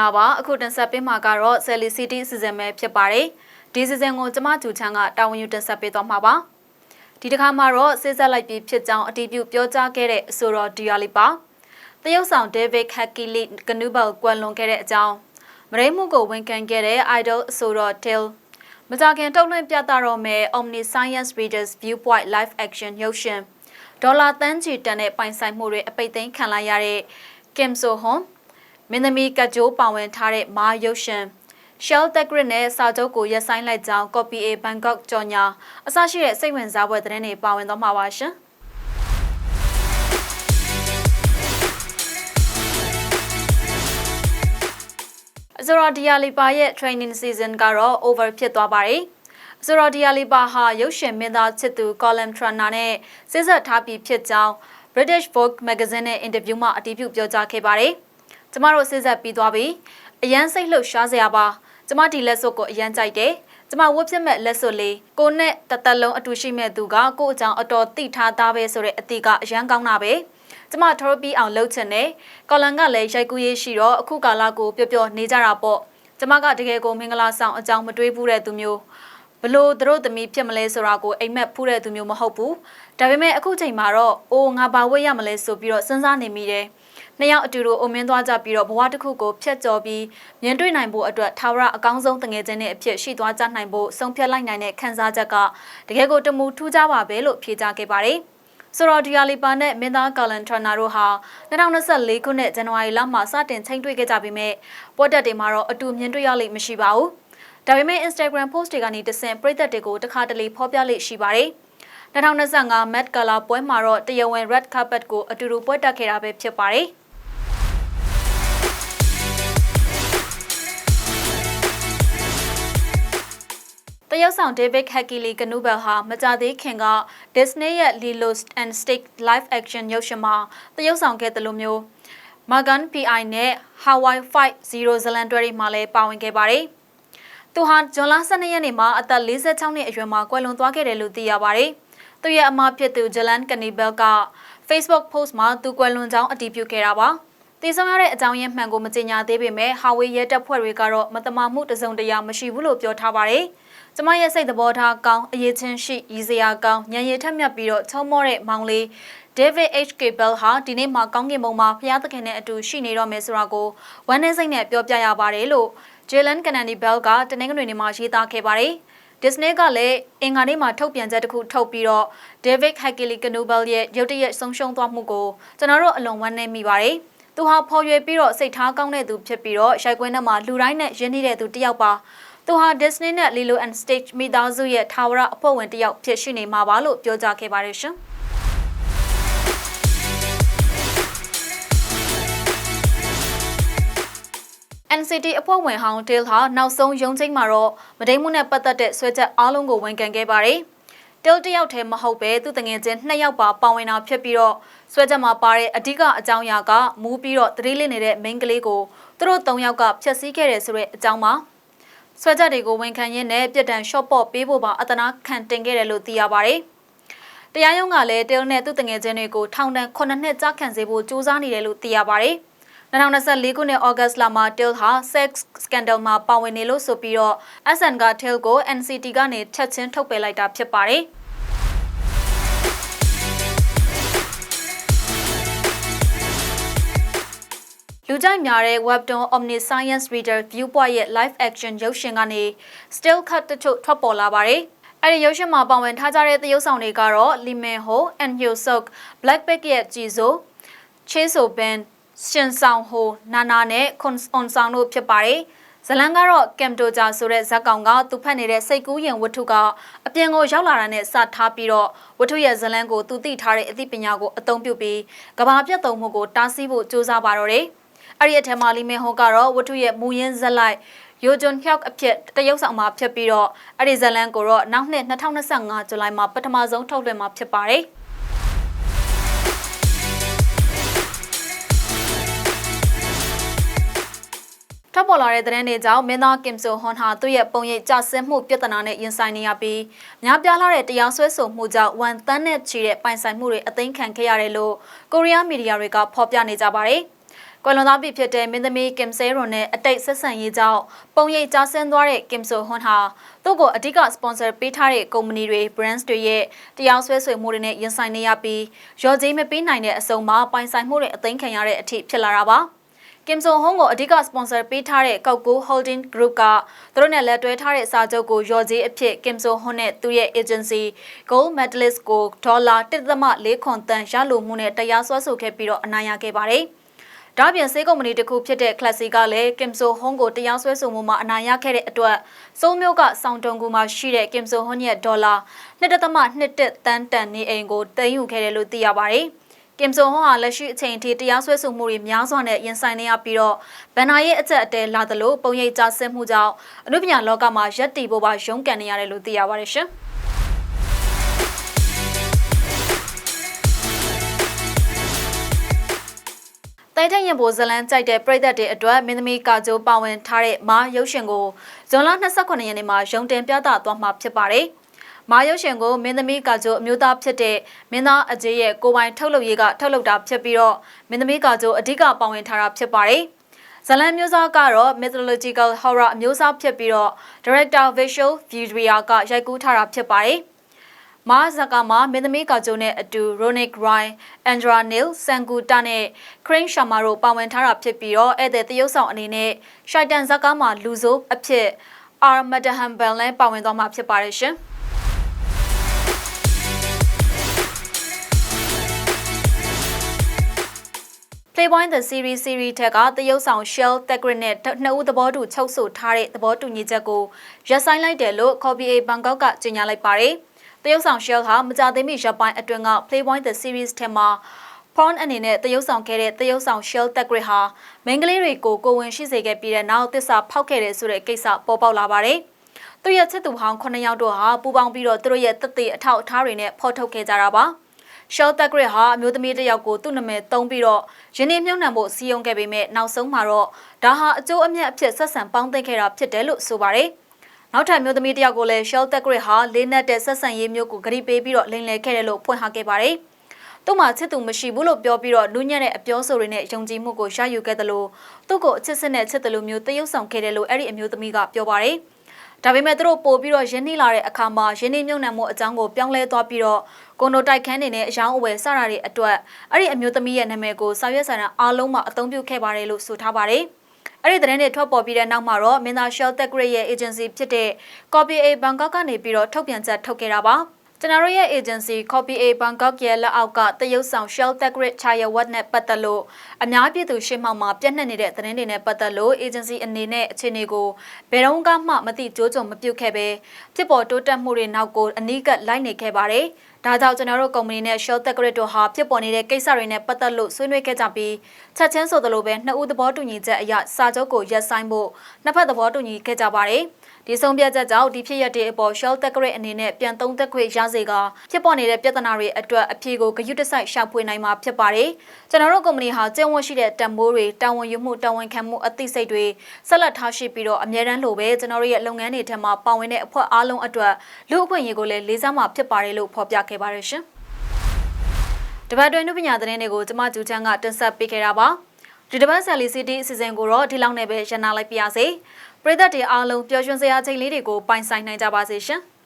္ဂလာပါအခုတင်ဆက်ပေးမှာကတော့ Sally City စီစဉ်ပဲဖြစ်ပါတယ်ဒီစီစဉ်ကိုကျမကျူချန်းကတာဝန်ယူတင်ဆက်ပေးသွားမှာပါဒီတစ်ခါမှာတော့စစ်ဆက်လိုက်ပြီးဖြစ်ကြောင်းအတည်ပြုပြောကြားခဲ့တဲ့အဆိုတော်ဒီယာလီပါတရုတ်ဆောင် David Hakili ကနူဘယ်ကွယ်လွန်ခဲ့တဲ့အကြောင်းမရိမှုကိုဝန်ခံခဲ့တဲ့ Idol အဆိုတော် Till မကြခင်ထုတ်လွှင့်ပြသတော့မယ် Omni Science Readers Viewpoint Live Action ရုပ်ရှင်ဒေါ်လာတန်းချီတန်တဲ့ပိုင်ဆိုင်မှုတွေအပိတ်သိမ်းခံလိုက်ရတဲ့ Kim So Hon မင်းသမီးကကြိုးပါဝင်ထားတဲ့မာရုပ်ရှင် Shell Tegrit နဲ့စာချုပ်ကိုရပ်ဆိုင်းလိုက်ကြောင်း Copy A Bangkok ကြော်ညာအစရှိတဲ့စိတ်ဝင်စားဖွယ်သတင်းတွေပါဝင်သွားမှာပါရှင်။ဆိုတော့ဒီယာလီပါရဲ့ training season ကတော့ over ဖြစ်သွားပါတယ်။ဆိုတော့ဒီယာလီပါဟာရုပ်ရှင်မင်းသားချစ်သူ Colin Trana နဲ့စစ်ဆက်ထားပြီးဖြစ်ကြောင်း British Vogue magazine နဲ့ interview မှာအတည်ပြုပြောကြားခဲ့ပါတယ်။ ကျမတို့စစ်ဆက်ပြီးသွားပြီ။အရန်စိတ်လှုပ်ရှားစရာပါ။ကျမဒီလက်စွပ်ကိုအရန်ကြိုက်တယ်။ကျမဝတ်ပြမဲ့လက်စွပ်လေးကိုနဲ့တသက်လုံးအတူရှိမဲ့သူကကို့အကြောင်းအတော်သိထားသားပဲဆိုတဲ့အတိကအရန်ကောင်းတာပဲ။ကျမထရိုပီအောင်လှုပ်ချင်တယ်။ကော်လန်ကလည်းရိုက်ကူးရေးရှိတော့အခုကာလကိုပျော်ပျော်နေကြတာပေါ့။ကျမကတကယ်ကိုမင်္ဂလာဆောင်အကြောင်းမတွေးဘူးတဲ့သူမျိုးဘလို့သူတို့သမီးဖြစ်မလဲဆိုတာကိုအိမ်မက်ဖူးတဲ့သူမျိုးမဟုတ်ဘူးဒါပေမဲ့အခုချိန်မှာတော့အိုးငါဘာဝတ်ရမလဲဆိုပြီးတော့စဉ်းစားနေမိတယ် နှစ်ယောက်အတူတူအုံမင်းသွားကြပြီးတော့ဘဝတစ်ခုကိုဖျက်ကျော်ပြီးမြင်တွေ့နိုင်ဖို့အတွက်ထာဝရအကောင်းဆုံးတငယ်ချင်းနဲ့အဖြစ်ရှိသွားကြနိုင်ဖို့ဆုံးဖြတ်လိုက်နိုင်တဲ့ခံစားချက်ကတကယ်ကိုတမူထူးခြားပါပဲလို့ဖြေကြားခဲ့ပါတယ်ဆိုတော့ဒီယာလီပါနဲ့မင်းသားကာလန်ထရနာတို့ဟာ2024ခုနှစ်ဇန်နဝါရီလမှာစတင်ချိန်တွေ့ခဲ့ကြပြီးမြဲပေါ်တက်တွေမှာတော့အတူမြင်တွေ့ရလိမ့်မရှိပါဘူးဒါပေမဲ့ Instagram post တွေကနေတဆင့်ပရိသတ်တွေကိုတခါတလေဖော်ပြလိရှိပါတယ်2025 Met Gala ပွဲမှာတော့တရားဝင် red carpet ကိုအတူတူပွဲတက်ခဲ့တာပဲဖြစ်ပါတယ် တရုတ်ဆောင် David Hakili ကနူဘယ်ဟာမကြသေးခင်က Disney ရဲ့ Lilo and Stitch live action ရုပ်ရှင်မှာတရုတ်ဆောင်ခဲ့တယ်လို့မျိုး Magan PI နဲ့ Hawaii 50 Zealand တွေမှာလည်းပါဝင်ခဲ့ပါတယ်။သူဟာဇွန်လ12ရက်နေ့မှာအသက်46နှစ်အရွယ်မှာကွယ်လွန်သွားခဲ့တယ်လို့သိရပါတယ်။သူရဲ့အမဖြစ်သူ Jalan Cannibal က Facebook post မှာသူကွယ်လွန်ကြောင်းအတည်ပြုခဲ့တာပါ။တည်ဆောင်ရတဲ့အကြောင်းရင်းမှန်ကိုမကြေညာသေးပေမဲ့ဟာဝေးရဲတပ်ဖွဲ့တွေကတော့မတမာမှုတစုံတရာမရှိဘူးလို့ပြောထားပါတယ်။ ကျမရဲ့စိတ်သဘောထားကောင်းအရေးချင်းရှိရည်စရာကောင်းညံရည်ထက်မြက်ပြီးတော့ချုံမောတဲ့မောင်လေး David H.K. Bell ဟာဒီနေ့မှာကောင်းကင်ဘုံမှာဖျားသခင်နဲ့အတူရှိနေတော့မယ်ဆိုတာကိုဝမ်းနည်းစိတ်နဲ့ပြောပြရပါတယ်လို့ Jalen Kennedy Bell ကတနင်္ဂနွေနေ့မှာရေးသားခဲ့ပါတယ်။ Disney ကလည်းအင်္ဂါနေ့မှာထုတ်ပြန်ချက်တစ်ခုထုတ်ပြီးတော့ David Hakili Knobel ရဲ့ရုတ်တရက်ဆုံးရှုံးသွားမှုကိုကျွန်တော်တို့အလွန်ဝမ်းနည်းမိပါတယ်။သူဟာဖော်ရွယ်ပြီးတော့စိတ်ထားကောင်းတဲ့သူဖြစ်ပြီးတော့ရိုက်ကွင်းထဲမှာလူတိုင်းနဲ့ရင်းနှီးတဲ့သူတစ်ယောက်ပါ။ သူဟာ Disney နဲ့ Lilo and Stitch မိသားစုရဲ့ထာဝရအဖွဲ့ဝင်တစ်ယောက်ဖြစ်ရှိနေမှာပါလို့ပြောကြားခဲ့ပါတယ်ရှင်။ NCT အဖွဲ့ဝင်ဟောင်း Dale ဟာနောက်ဆုံးရုံးချိန်မှာတော့မဒိမှုနဲ့ပတ်သက်တဲ့ဆွဲချက်အားလုံးကိုဝန်ခံခဲ့ပါတယ်။ Dale တယောက်တည်းမဟုတ်ပဲသူတငယ်ချင်းနှစ်ယောက်ပါပါဝင်တာဖြစ်ပြီးတော့ဆွဲချက်မှာပါတဲ့အဓိကအကြောင်းအရာကမူးပြီးတော့တတိလေးနေတဲ့ main ကလေးကိုသူတို့၃ယောက်ကဖျက်ဆီးခဲ့တယ်ဆိုတဲ့အကြောင်းပါ။ ဆွဲချက်တွေကိုဝန်ခံရင်းနဲ့ပြစ်ဒဏ်ရှော့ပေါ့ပေးဖို့ပါအတနာခံတင်ခဲ့တယ်လို့သိရပါတယ်။တရားရုံးကလည်းတေလနဲ့သူ့တငယ်ချင်းတွေကိုထောင်ဒဏ်9နှစ်ကြာခံစေဖို့ကြိုးစားနေတယ်လို့သိရပါတယ်။2024ခုနှစ်ဩဂတ်လမှာ Till ဟာ sex scandal မှာပါဝင်နေလို့ဆိုပြီးတော့ SN က Till ကို NCT ကနေချက်ချင်းထုတ်ပယ်လိုက်တာဖြစ်ပါတယ်။ လူကြိုက်များတဲ့ Webtoon Omni Science Reader Viewpoint ရဲ့ live action ရုပ်ရှင်ကနေ still cut တချို့ထွက်ပေါ်လာပါတယ်။အဲဒီရုပ်ရှင်မှာပါဝင်ထားကြတဲ့သရုပ်ဆောင်တွေကတော့ Lee Min Ho, and Hyo Suk, Blackpink ရဲ့ Jisoo, Choi So Bin, Shin Sang Ho, Nana နဲ့ Kwon On Sang တို့ဖြစ်ပါတယ်။ဇလန်ကတော့ Cam Doja ဆိုတဲ့ဇက်ကောင်ကသူဖတ်နေတဲ့စိတ်ကူးရင်ဝတ္ထုကအပြင်ကိုရောက်လာတာနဲ့စထားပြီးတော့ဝတ္ထုရဲ့ဇလန်ကိုသူသိထားတဲ့အသိပညာကိုအသုံးပြုပြီးကဘာပြတ်သုံးမှုကိုတားဆီးဖို့စူးစမ်းပါတော့တယ်။ အဲ့ဒီအထက်မှာလီမင်ဟိုကတော့ဝတ္ထုရဲ့မူရင်းဇက်လိုက်ယိုဂျွန်ဟျောက်အဖြစ်တရုတ်ဆောင်မှာဖြစ်ပြီးတော့အဲ့ဒီဇလန်ကိုတော့နောက်နှစ်2025ဇူလိုင်မှာပထမဆုံးထုတ်လွှင့်မှာဖြစ်ပါတယ်ထပ်ပေါ်လာတဲ့သတင်းတွေကြောင့်မင်းသားကင်ဆိုဟွန်ဟာသူ့ရဲ့ပုံရိပ်ကျဆင်းမှုပြဿနာနဲ့ရင်ဆိုင်နေရပြီးများပြားလာတဲ့တရားစွဲဆိုမှုကြောင့်ဝန်တန်းနဲ့ချီတဲ့ပိုင်ဆိုင်မှုတွေအသိမ်းခံခဲ့ရတယ်လို့ကိုရီးယားမီဒီယာတွေကဖော်ပြနေကြပါတယ်။ ကွယ်လွန်သားပြီဖြစ်တဲ့မင်းသမီးကင်ဆဲရွန်နဲ့အတိတ်ဆက်ဆံရေးကြောင့်ပုံရိပ်ကြားဆင်းသွားတဲ့ကင်ဆိုဟွန်ဟာသူ့ကိုအဓိကစပွန်ဆာပေးထားတဲ့ကုမ္ပဏီတွေ brands တွေရဲ့တရားစွဲဆိုမှုတွေနဲ့ရင်ဆိုင်နေရပြီးရော်ကြေးမပေးနိုင်တဲ့အစုံမှာပိုင်ဆိုင်မှုတွေအသိမ်းခံရတဲ့အထိဖြစ်လာတာပါကင်ဆိုဟွန်ကိုအဓိကစပွန်ဆာပေးထားတဲ့ကောက်ကို Holding Group ကသူတို့နဲ့လက်တွဲထားတဲ့စာချုပ်ကိုရော်ကြေးအဖြစ်ကင်ဆိုဟွန်နဲ့သူ့ရဲ့ agency Gold Medalist ကိုဒေါ်လာ1.4ခွန်တန်ရလိုမှုနဲ့တရားစွဲဆိုခဲ့ပြီးတော့အနိုင်ရခဲ့ပါတယ်။ ဒါ့အပြင်ဆေးကုမ္ပဏီတစ်ခုဖြစ်တဲ့ Classy ကလည်း Kim So Hong ကိုတရားစွဲဆိုမှုမှာအနိုင်ရခဲ့တဲ့အတွက်စိုးမျိုးကစောင်းတုံကူမှာရှိတဲ့ Kim So Hong ရဲ့ဒေါ်လာ1.1တန်တန်နေအိမ်ကိုတင်ယူခဲ့တယ်လို့သိရပါတယ်။ Kim So Hong ဟာလက်ရှိအချိန်ထိတရားစွဲဆိုမှုတွေများစွာနဲ့ရင်ဆိုင်နေရပြီးတော့ဗန်နာရဲ့အချက်အတဲလာသလိုပုံရိပ်ကြားဆင်းမှုကြောင့်အနုပညာလောကမှာရက်တီဖို့ပါရုန်းကန်နေရတယ်လို့သိရပါတယ်ရှင်။ တိုင်ထက်ရင်ပိုဇလန်းကြိုက်တဲ့ပြည်သက်တွေအတွက်မင်းသမီးကာဂျိုးပါဝင်ထားတဲ့မာရုပ်ရှင်ကိုဇွန်လ29ရက်နေ့မှာရုံတင်ပြသသွားမှာဖြစ်ပါတယ်။မာရုပ်ရှင်ကိုမင်းသမီးကာဂျိုးအမျိုးသားဖြစ်တဲ့မင်းသားအကျေးရဲ့ကိုပိုင်ထုတ်လုပ်ရေးကထုတ်လုပ်တာဖြစ်ပြီးတော့မင်းသမီးကာဂျိုးအဓိကပါဝင်ထားတာဖြစ်ပါတယ်။ဇလန်မျိုးစားကတော့ mythological horror အမျိုးအစားဖြစ်ပြီးတော့ director visual video ကရိုက်ကူးထားတာဖြစ်ပါတယ်။ မာဇကာမှာမင်းသမီးကာဂျိုနဲ့အတူ Ronick Ryan, Andra Neil, Sanguta နဲ့ Crane Sharma တို့ပါဝင်ထားတာဖြစ်ပြီးတော့ဧည့်သည်တရုတ်ဆောင်အနေနဲ့ Shaitan ဇကာမှာလူဆိုးအဖြစ် R Madahan Bell နဲ့ပါဝင်သွားမှာဖြစ်ပါတယ်ရှင်။ Playboy The Series series ထက်ကတရုတ်ဆောင် Shell Tegrit နဲ့နှစ်ဦးသဘောတူချုပ်ဆိုထားတဲ့သဘောတူညီချက်ကိုရပ်ဆိုင်းလိုက်တယ်လို့ Copy A Bangkok ကကြေညာလိုက်ပါတယ်။ တရုတ်ဆောင် Shell ဟာမကြသေးမီရပ်ပိုင်းအတွင်းက Playboy The Series ထဲမှာ porn အနေနဲ့တရုတ်ဆောင်ခဲ့တဲ့တရုတ်ဆောင် Shell Tegrit ဟာမိန်းကလေးတွေကိုကိုဝင်ရှိစေခဲ့ပြီးတဲ့နောက်တစ္ဆာဖောက်ခဲ့တဲ့ဆိုတဲ့ကိစ္စပေါ်ပေါက်လာပါတယ်။သူရဲ့ချစ်သူဟောင်း9ယောက်တို့ဟာပူပေါင်းပြီးတော့သူတို့ရဲ့တက်သေးအထောက်အထားတွေနဲ့ဖော်ထုတ်ခဲ့ကြတာပါ။ Shell Tegrit ဟာအမျိုးသမီးတစ်ယောက်ကိုသူ့နာမည်သုံးပြီးတော့ရင်းနှီးမြှုပ်နှံဖို့စီယုံခဲ့ပေမဲ့နောက်ဆုံးမှာတော့ဒါဟာအကျိုးအမြတ်အဖြစ်ဆက်ဆံပေါင်းသိခဲ့တာဖြစ်တယ်လို့ဆိုပါတယ်။ နောက်ထပ်မျိုးသမီးတယောက်ကိုလည်း Shell Tegrit ဟာလေးနက်တဲ့ဆက်ဆံရေးမျိုးကိုဂရိပေးပြီးတော့လိန်လည်ခဲ့တယ်လို့ဖွင့်ဟခဲ့ပါတယ်။သူ့မှာချစ်သူမရှိဘူးလို့ပြောပြီးတော့နူးညံ့တဲ့အပြောဆိုတွေနဲ့ယုံကြည်မှုကိုရယူခဲ့တယ်လို့သူ့ကိုအချစ်စစ်နဲ့ချစ်တယ်လို့မျိုးတရုပ်ဆောင်ခဲ့တယ်လို့အဲ့ဒီအမျိုးသမီးကပြောပါတယ်။ဒါပေမဲ့သူတို့ပို့ပြီးတော့ရင်းနှီးလာတဲ့အခါမှာရင်းနှီးမြုံနှံမှုအကြောင်းကိုပြောင်းလဲသွားပြီးတော့ကွန်ဒိုတိုက်ခန်းနေနဲ့အယောင်းအဝယ်စတာတွေအတွက်အဲ့ဒီအမျိုးသမီးရဲ့နာမည်ကိုစာရွက်စာတမ်းအားလုံးမှာအသုံးပြုခဲ့ပါတယ်လို့ဆိုထားပါတယ်။ အဲ့ဒီသတင်းတွေထွက်ပေါ်ပြီးတဲ့နောက်မှာတော့မင်းသား Shell Tegrit ရဲ့ agency ဖြစ်တဲ့ Copy A Bangkok ကနေပြီးတော့ထုတ်ပြန်ချက်ထုတ်ခဲ့တာပါ ကျွန်တော်တို့ရဲ့ agency Copy A Bangkok ရဲ့လက်အောက်ကတရုတ်ဆောင် Shell Tegrit ချာရဝတ်နဲ့ပတ်သက်လို့အများပြည်သူရှေ့မှောက်မှာပြန့်နှံ့နေတဲ့သတင်းတွေနဲ့ပတ်သက်လို့ agency အနေနဲ့အခြေအနေကိုဘယ်တော့မှမသိကြိုးကြုံမပြုတ်ခဲ့ပဲဖြစ်ပေါ်တိုးတက်မှုတွေနောက်ကိုအနီးကပ်လိုက်နေခဲ့ပါတယ်။ဒါကြောင့်ကျွန်တော်တို့ကုမ္ပဏီနဲ့ Shell Tegrit တို့ဟာဖြစ်ပေါ်နေတဲ့ကိစ္စတွေနဲ့ပတ်သက်လို့ဆွေးနွေးခဲ့ကြပြီးချက်ချင်းဆိုသလိုပဲနှစ်ဦးသဘောတူညီချက်အရစာချုပ်ကိုရပ်ဆိုင်းဖို့နှစ်ဖက်သဘောတူညီခဲ့ကြပါတယ်။ ဒီဆုံးဖြတ်ချက်ကြောင့်ဒီဖြစ်ရပ်တွေအပေါ် Shell Tegrit အနေနဲ့ပြန်သုံးသက်ခွင့်ရစေကဖြစ်ပေါ်နေတဲ့ပြဿနာတွေအတွက်အဖြေကိုဂရုတစိုက်ရှာဖွေနိုင်မှာဖြစ်ပါတယ်။ကျွန်တော်တို့ကုမ္ပဏီဟာကျင့်ဝတ်ရှိတဲ့တန်ဖိုးတွေတာဝန်ယူမှုတာဝန်ခံမှုအသိစိတ်တွေဆက်လက်ထားရှိပြီးတော့အမြဲတမ်းလိုပဲကျွန်တော်တို့ရဲ့လုပ်ငန်းတွေထဲမှာပါဝင်တဲ့အဖွဲ့အားလုံးအတွက်လူ့အခွင့်အရေးကိုလည်းလေးစားမှာဖြစ်ပါတယ်လို့ဖော်ပြခဲ့ပါတယ်ရှင်။တပတ်တွင်နုပညာသတင်းတွေကိုကျမကျူချန်းကတင်ဆက်ပေးခဲ့တာပါ။ဒီတပတ်ဆယ်လီစီတီအစီအစဉ်ကိုတော့ဒီလောက်နဲ့ပဲရန်နာလိုက်ပါရစေ။ ပရိသတ်တွေအားလုံးပျော်ရွှင်စရာချိန်လေးတွေကိုပိုင်ဆိုင်နိုင်ကြပါစေရှင်။